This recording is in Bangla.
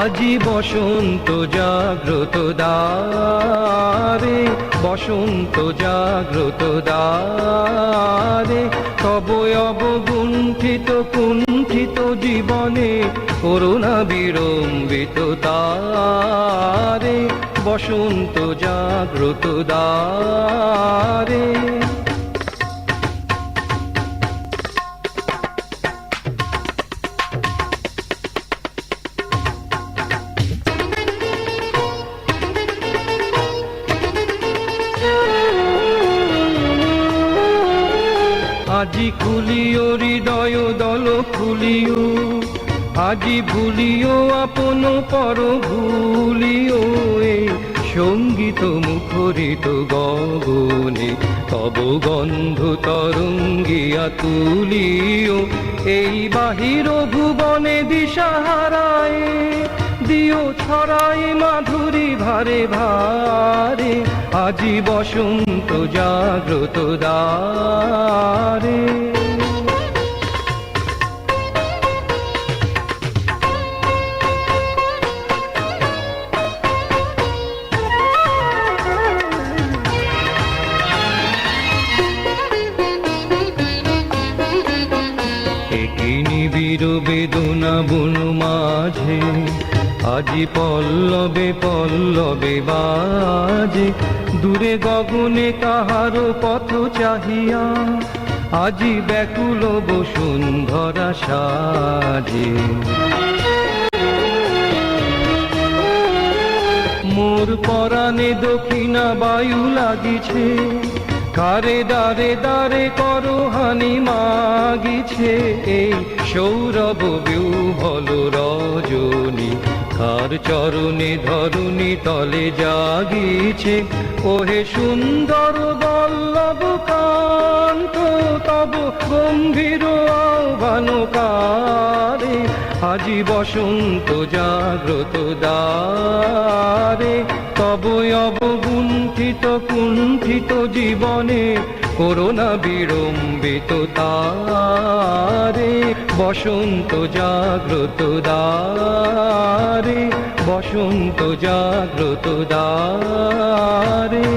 আজি বসন্ত জাগ্রত দ্বারে, বসন্ত জাগ্রত দ্বারে, তব অবগুণ্ঠিত, কুণ্ঠিত জীবনে করুণা বিড়ম্বিত তারে, বসন্ত জাগ্রত দ্বারে। আজি খুলিও হৃদয়, দল খুলিও। আজি ভুলিও আপন পর ভুলিও। সংগীত মুখরিত গগনে, তব গন্ধ তরঙ্গিয়া তুলিও। এই বাহির ভুবনে দিশাহারায়, দিও ছড়াই মাধুরী ভারে ভারে। আজি বসন্ত জাগ্রত দ্বারে। নিবিড় বেদনা বন মাঝে আজি পল্লবে পল্লবে বাজে। দূরে গগনে কাহার পথ চাহিয়া। আজি ব্যাকুল বসুন্ধরা সাজে। মোর পরাণে দক্ষিণা বায়ু লাগিছে। কারে দারে দারে করো হানি মাগিছে। এই সৌরভ বিউভল রজনী। কার চরণে ধরুনি তলে জাগিছে। ওহে সুন্দর বল্লভ কান্ত, তব গম্ভীর আহ্বান কারে। আজি বসন্ত জাগ্রত দ্বারে, তব অবগুণ্ঠিত কুণ্ঠিত জীবনে করোনা বিড়ম্বিত তারে। বসন্ত জাগ্রত দ্বারে। বসন্ত জাগ্রত দ্বারে।